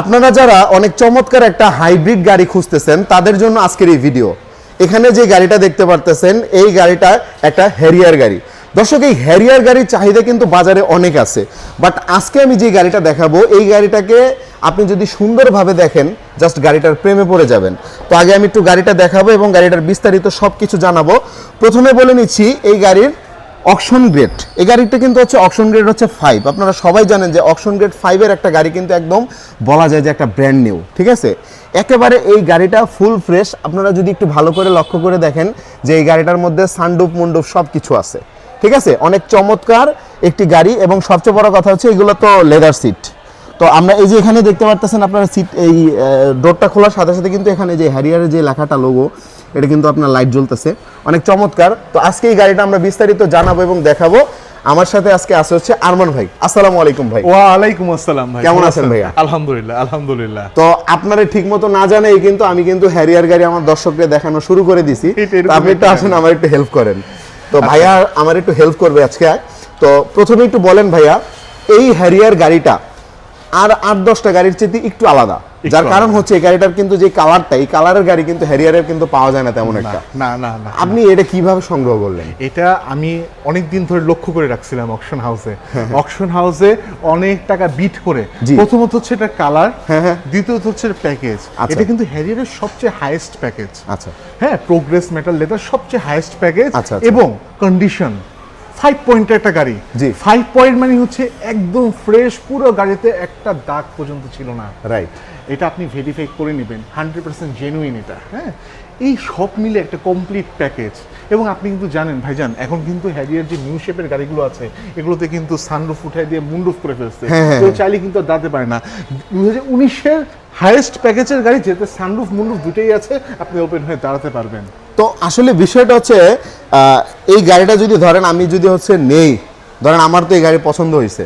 আপনারা যারা অনেক চমৎকার একটা হাইব্রিড গাড়ি খুঁজতেছেন, তাদের জন্য আজকের এই ভিডিও এখানে যে গাড়িটা দেখতে পারতেছেন, এই গাড়িটা একটা হ্যারিয়ার গাড়ি। দর্শক, এই হ্যারিয়ার গাড়ির চাহিদা কিন্তু বাজারে অনেক আছে। বাট আজকে আমি যে গাড়িটা দেখাবো, এই গাড়িটাকে আপনি যদি সুন্দরভাবে দেখেন জাস্ট গাড়িটার প্রেমে পড়ে যাবেন। তো আগে আমি একটু গাড়িটা দেখাবো এবং গাড়িটার বিস্তারিত সব কিছু জানাব। প্রথমে বলে নিচ্ছি, এই গাড়ির অকশন গ্রেড এই গাড়িটা কিন্তু হচ্ছে অকশন গ্রেড হচ্ছে ফাইভ আপনারা সবাই জানেন যে অকশন গ্রেড ফাইভের একটা গাড়ি কিন্তু একদম বলা যায় যে একটা ব্র্যান্ড নিউ ঠিক আছে? একেবারে এই গাড়িটা ফুল ফ্রেশ আপনারা যদি একটু ভালো করে লক্ষ্য করে দেখেন যে এই গাড়িটার মধ্যে সানডুপ মুন্ডুপ সব কিছু আছে, ঠিক আছে? অনেক চমৎকার একটি গাড়ি এবং সবচেয়ে বড় কথা হচ্ছে এগুলো তো লেদার সিট তো আমরা এই যে এখানে দেখতে পারতেছেন আপনারা সিট এই ডোরটা খোলার সাথে সাথে কিন্তু এখানে যে হ্যারিয়ারের যে লেখাটা লোগো এটা কিন্তু আপনার লাইট জ্বলতেছে। অনেক চমৎকার। তো আজকে এই গাড়িটা আমরা বিস্তারিত জানাব এবং দেখাবো। আমার সাথে আজকে আসে হচ্ছে আরমান ভাই। আসসালামু আলাইকুম ভাই। ওয়ালাইকুম আসসালাম ভাই। কেমন আছেন ভাইয়া? আলহামদুলিল্লাহ আলহামদুলিল্লাহ। তো আপনারা ঠিক মতো না জানেই কিন্তু আমি কিন্তু হ্যারিয়ার গাড়ি আমার দর্শককে দেখানো শুরু করে দিছি। তো আপনি একটু একটা আসুন আমার একটু হেল্প করেন। তো ভাইয়া আমার একটু হেল্প করবে আজকে। তো প্রথমে একটু বলেন ভাইয়া এই হ্যারিয়ার গাড়িটা আর আট দশটা গাড়ির চেয়ে একটু আলাদা। যার কারণ হচ্ছে এই গাড়িটার কিন্তু যে কালারটা এই কালারের গাড়ি কিন্তু হ্যারিয়ারের কিন্তু পাওয়া যায় না তেমন একটা। না না না আপনি এটা কীভাবে সংগ্রহ করলেন? এটা আমি অনেক দিন ধরে লক্ষ্য করে রাখছিলাম অকশন হাউসে অকশন হাউসে অনেক টাকা বিট করে। প্রথমত হচ্ছে এটা কালার হ্যাঁ, হ্যাঁ। দ্বিতীয়ত হচ্ছে প্যাকেজ আচ্ছা। এটা কিন্তু হ্যারিয়ারের সবচেয়ে হাইয়েস্ট প্যাকেজ আচ্ছা। হ্যাঁ প্রোগ্রেস মেটাল লেদার সবচেয়ে হাইয়েস্ট প্যাকেজ আচ্ছা, আচ্ছা। এবং কন্ডিশন ফাইভ পয়েন্টের একটা গাড়ি। জি। ফাইভ পয়েন্ট মানে হচ্ছে একদম ফ্রেশ পুরো গাড়িতে একটা দাগ পর্যন্ত ছিল না। রাইট এটা আপনি ভেরিফাই করে নেবেন। হান্ড্রেড পার্সেন্ট জেনুইন এটা হ্যাঁ? এই সব মিলে একটা কমপ্লিট প্যাকেজ এবং আপনি কিন্তু জানেন ভাইজান এখন কিন্তু হ্যারিয়ার যে নিউ শেপের গাড়িগুলো আছে এগুলোতে কিন্তু সানরুফ উঠাই দিয়ে মুন্ডুফ করে ফেলছে। হ্যাঁ, হ্যাঁ, কেউ চাইলে কিন্তু দাঁড়াতে পারে না। দুই হাজার উনিশের হাইয়েস্ট প্যাকেজের গাড়ি যেতে সানরুফ মুন্ডুফ দুটোই আছে আপনি ওপেন হয়ে দাঁড়াতে পারবেন। তো আসলে বিষয়টা হচ্ছে আহ, এই গাড়িটা যদি ধরেন আমি যদি হচ্ছে নেই ধরেন আমার তো এই গাড়ি পছন্দ হয়েছে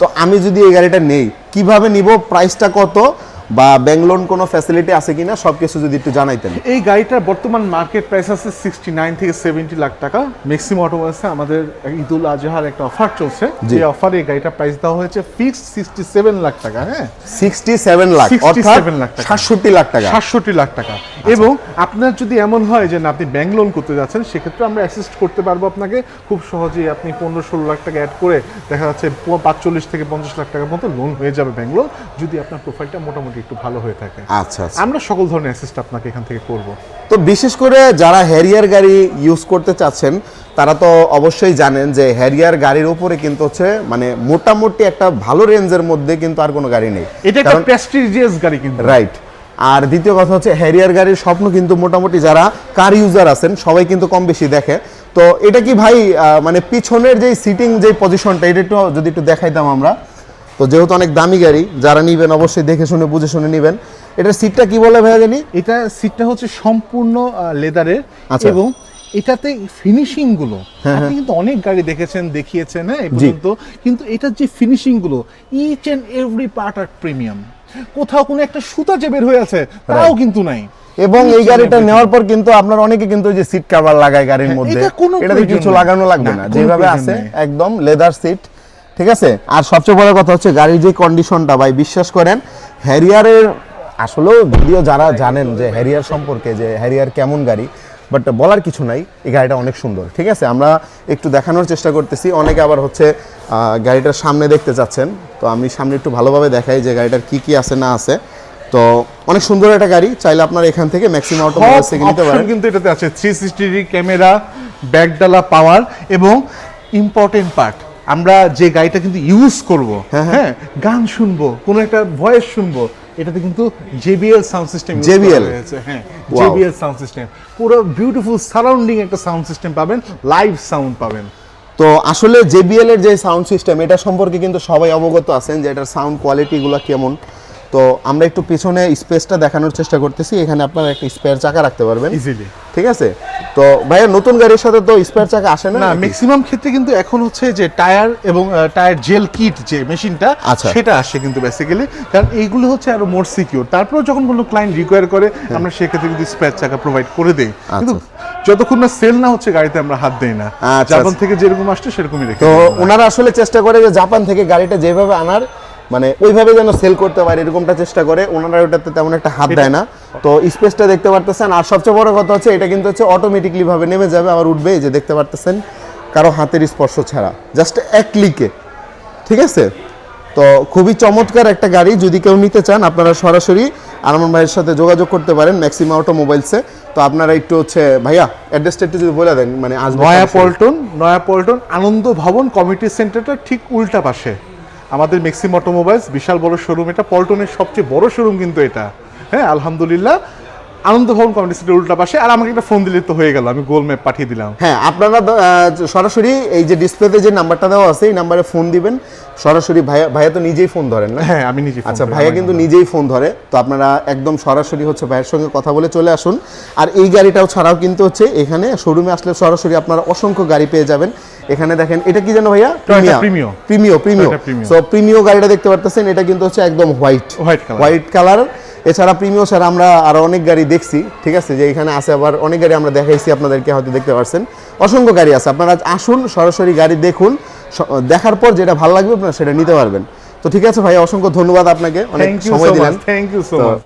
তো আমি যদি এই গাড়িটা নেই কীভাবে নিব প্রাইসটা কত বা ব্যাংলোন কোনো ফ্যাসিলিটি আছে কিনা সব কিছু যদি একটু জানাইতেন। এই গাড়িটার বর্তমান মার্কেট প্রাইস আছে সিক্সটি নাইন থেকে সেভেন্টি লাখ টাকা। ম্যাক্সিমাম অটোমোবাইলসে আমাদের ঈদুল আজহার একটা অফার চলছে। যে অফারে এই গাড়িটার প্রাইস দেওয়া হয়েছে ফিক্স সিক্সটি সেভেন লাখ টাকা হ্যাঁ? সিক্সটি সেভেন লাখ 67 অর্থাৎ লাখ টাকা। সাতষট্টি লাখ টাকা। সাতষট্টি লাখ টাকা। এবং আপনার যদি এমন হয় যে না আপনি ব্যাংক লোন করতে যাচ্ছেন সেক্ষেত্রে আমরা অ্যাসিস্ট করতে পারব আপনাকে। খুব সহজেই আপনি পনেরো ষোলো লাখ টাকা অ্যাড করে দেখা যাচ্ছে পাঁচচল্লিশ থেকে পঞ্চাশ লাখ টাকার মতো লোন হয়ে যাবে ব্যাংক লোন যদি আপনার প্রোফাইলটা মোটামুটি একটু ভালো হয়ে থাকে। আচ্ছা আচ্ছা। আমরা সকল ধরনের অ্যাসিস্ট আপনাকে এখান থেকে করব। তো বিশেষ করে যারা হ্যারিয়ার গাড়ি ইউজ করতে চাচ্ছেন তারা তো অবশ্যই জানেন যে হ্যারিয়ার গাড়ির উপরে কিন্তু হচ্ছে মানে মোটামুটি একটা ভালো রেঞ্জের মধ্যে কিন্তু আর কোনো গাড়ি নেই। এটা একটা প্রেস্টিজিয়াস গাড়ি কিন্তু। রাইট আর দ্বিতীয় কথা হচ্ছে হ্যারিয়ার গাড়ির স্বপ্ন কিন্তু মোটামুটি যারা কার ইউজার আছেন সবাই কিন্তু কম বেশি দেখে। তো এটা কি ভাই মানে পিছনের যে সিটিং যে পজিশনটা এটা একটু যদি একটু দেখাইতাম আমরা। তো যেহেতু অনেক দামি গাড়ি যারা নিবেন অবশ্যই দেখে শুনে বুঝে শুনে নিবেন। এটার সিটটা কি বলে ভাইয়া জানি? এটা সিটটা হচ্ছে সম্পূর্ণ লেদারের আচ্ছা। এবং এটাতে ফিনিশিংগুলো আপনি কিন্তু অনেক গাড়ি দেখেছেন দেখিয়েছেন হ্যাঁ এই পর্যন্ত। কিন্তু এটার যে ফিনিশিংগুলো ইচ এন্ড এভরি পার্ট আর প্রিমিয়াম কোথাও কোনো একটা সুতা যে বের হয়ে আছে তাও কিন্তু নাই। এবং এই গাড়িটা নেওয়ার পর কিন্তু আপনার অনেকে কিন্তু যে সিট কভার লাগায় গাড়ির হ্যাঁ, মধ্যে। এটা এটাতে কিছু লাগানো লাগবে না যেভাবে আছে একদম লেদার সিট ঠিক আছে? আর সবচেয়ে বড় কথা হচ্ছে গাড়ির যে কন্ডিশনটা ভাই বিশ্বাস করেন হ্যারিয়ারের আসলেও যদিও যারা জানেন যে হ্যারিয়ার সম্পর্কে যে হ্যারিয়ার কেমন গাড়ি বাট বলার কিছু নাই এই গাড়িটা অনেক সুন্দর ঠিক আছে? আমরা একটু দেখানোর চেষ্টা করতেছি অনেকে আবার হচ্ছে গাড়িটার সামনে দেখতে চাচ্ছেন তো আমি সামনে একটু ভালোভাবে দেখাই যে গাড়িটার কি কি আছে না আছে। তো অনেক সুন্দর একটা গাড়ি চাইলে আপনার এখান থেকে ম্যাক্সিমাম অটোমোবাইলস থেকে নিতে পারেন। কিন্তু এটাতে আছে থ্রি সিক্সটি ডিগ্রি ক্যামেরা ব্যাকডালা পাওয়ার এবং ইম্পর্টেন্ট পার্ট আমরা যে গাড়িটা কিন্তু ইউজ করব হ্যাঁ গান শুনব কোনো একটা ভয়েস শুনব এটাতে কিন্তু জেবিএল সাউন্ড সিস্টেম জেবিএল হ্যাঁ জেবিএল সাউন্ড সিস্টেম পুরো বিউটিফুল সারাউন্ডিং একটা সাউন্ড সিস্টেম পাবেন লাইভ সাউন্ড পাবেন। তো আসলে জেবিএল এর যে সাউন্ড সিস্টেম এটা সম্পর্কে কিন্তু সবাই অবগত আছেন যে এটার সাউন্ড কোয়ালিটিগুলো কেমন। তো আমরা একটু পিছনে স্পেসটা দেখানোর চেষ্টা করতেছি এখানে আপনারা একটা স্পেয়ার চাকা রাখতে পারবেন। ইজিলি ঠিক আছে? তো ভাইয়া নতুন গাড়ির সাথে তো স্পেয়ার চাকা আসে না ম্যাক্সিমাম ক্ষেত্রে কিন্তু এখন হচ্ছে যে টায়ার এবং টায়ার জেল কিট যে মেশিনটা আচ্ছা। সেটা আসে কিন্তু বেসিক্যালি কারণ এইগুলো হচ্ছে আরও মোর সিকিউর তারপর যখন কোনো ক্লায়েন্ট রিকোয়ার করে। আমরা সেক্ষেত্রে কিন্তু স্পেয়ার চাকা প্রোভাইড করে দেই। কিন্তু যতক্ষণ না সেল না হচ্ছে গাড়িতে আমরা হাত দেই না। আচ্ছা, জাপান আচ্ছা। থেকে যেরকম আসছে সেরকমই রেখে তো ওনারা আসলে চেষ্টা করে যে জাপান থেকে গাড়িটা যেভাবে আনার মানে ওইভাবে যেন সেল করতে পারে এরকমটা চেষ্টা করে। ওনারা ওটাতে তেমন একটা হাত দেয় না। তো স্পেসটা দেখতে পারতেছেন আর সবচেয়ে বড় কথা হচ্ছে এটা কিন্তু হচ্ছে অটোমেটিকলি ভাবে নেমে যাবে আবার উঠবে যে দেখতে পারতেছেন কারও হাতের স্পর্শ ছাড়া। জাস্ট এক ক্লিকে ঠিক আছে? তো খুবই চমৎকার একটা গাড়ি যদি কেউ নিতে চান আপনারা সরাসরি আরমান ভাইয়ের সাথে যোগাযোগ করতে পারেন ম্যাক্সিমা অটোমোবাইলসে তো আপনারা একটু হচ্ছে ভাইয়া অ্যাড্রেসটা একটু যদি বলে দেন মানে আসবে নয়া পল্টন নয়া পল্টন আনন্দ ভবন কমিটি সেন্টারটা ঠিক উল্টা পাশে। আমাদের মেক্সিম অটোমোবাইলস বিশাল বড় শোরুম এটা পল্টনের সবচেয়ে বড় শোরুম কিন্তু এটা। হ্যাঁ আলহামদুলিল্লাহ। আনন্দ ভবন কমিটি সেন্টার উল্টা পাশে আর আমাকে একটা ফোন দিলে তো হয়ে গেল আমি গোল ম্যাপ পাঠিয়ে দিলাম। হ্যাঁ আপনারা সরাসরি এই যে ডিসপ্লেতে যে নাম্বারটা দেওয়া আছে এই নাম্বারে ফোন দিবেন। সরাসরি ভাইয়া ভাইয়া তো নিজেই ফোন ধরেন না? হ্যাঁ আমি নিজে আচ্ছা ভাইয়া কিন্তু নিজেই ফোন ধরে। তো আপনারা একদম সরাসরি হচ্ছে ভাইয়ের সঙ্গে কথা বলে চলে আসুন। আর এই গাড়িটাও ছাড়াও কিন্তু হচ্ছে এখানে শোরুমে আসলে সরাসরি আপনারা অসংখ্য গাড়ি পেয়ে যাবেন। এখানে দেখেন এটা কি জানো ভাইয়া। Premio Premio Toyota Premio। So Premio গাড়িটা দেখতে পারতেছেন এটা কিন্তু হচ্ছে একদম হোয়াইট। হোয়াইট কালার এছাড়া প্রিমিও ছাড়া আমরা আরও অনেক গাড়ি দেখছি ঠিক আছে? যে এখানে আছে আবার অনেক গাড়ি আমরা দেখাইছি আপনাদেরকে হয়তো দেখতে পারছেন। অসংখ্য গাড়ি আছে আপনারা আসুন সরাসরি গাড়ি দেখুন দেখার পর যেটা ভালো লাগবে আপনারা সেটা নিতে পারবেন। তো ঠিক আছে ভাই অসংখ্য ধন্যবাদ আপনাকে অনেক সময় দিলেন। Thank you so much